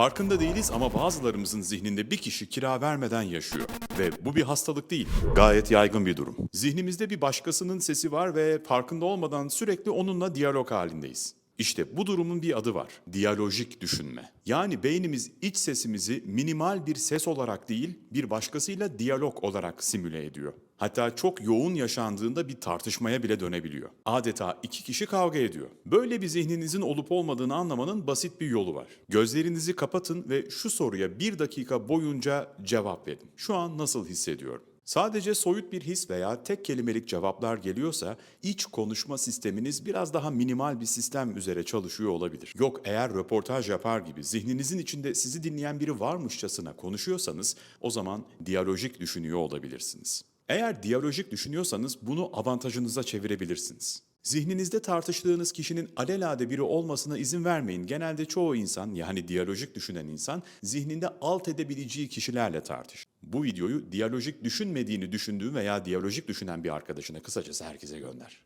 Farkında değiliz ama bazılarımızın zihninde bir kişi kira vermeden yaşıyor. Ve bu bir hastalık değil, gayet yaygın bir durum. Zihnimizde bir başkasının sesi var ve farkında olmadan sürekli onunla diyalog halindeyiz. İşte bu durumun bir adı var. Diyalojik düşünme. Yani beynimiz iç sesimizi minimal bir ses olarak değil, bir başkasıyla diyalog olarak simüle ediyor. Hatta çok yoğun yaşandığında bir tartışmaya bile dönebiliyor. Adeta iki kişi kavga ediyor. Böyle bir zihninizin olup olmadığını anlamanın basit bir yolu var. Gözlerinizi kapatın ve şu soruya bir dakika boyunca cevap verin. Şu an nasıl hissediyorum? Sadece soyut bir his veya tek kelimelik cevaplar geliyorsa iç konuşma sisteminiz biraz daha minimal bir sistem üzere çalışıyor olabilir. Yok eğer röportaj yapar gibi zihninizin içinde sizi dinleyen biri varmışçasına konuşuyorsanız o zaman diyalojik düşünüyor olabilirsiniz. Eğer diyalojik düşünüyorsanız bunu avantajınıza çevirebilirsiniz. Zihninizde tartıştığınız kişinin alelade biri olmasına izin vermeyin. Genelde çoğu insan yani diyalojik düşünen insan zihninde alt edebileceği kişilerle tartışır. Bu videoyu diyalojik düşünmediğini düşündüğün veya diyalojik düşünen bir arkadaşına kısacası herkese gönder.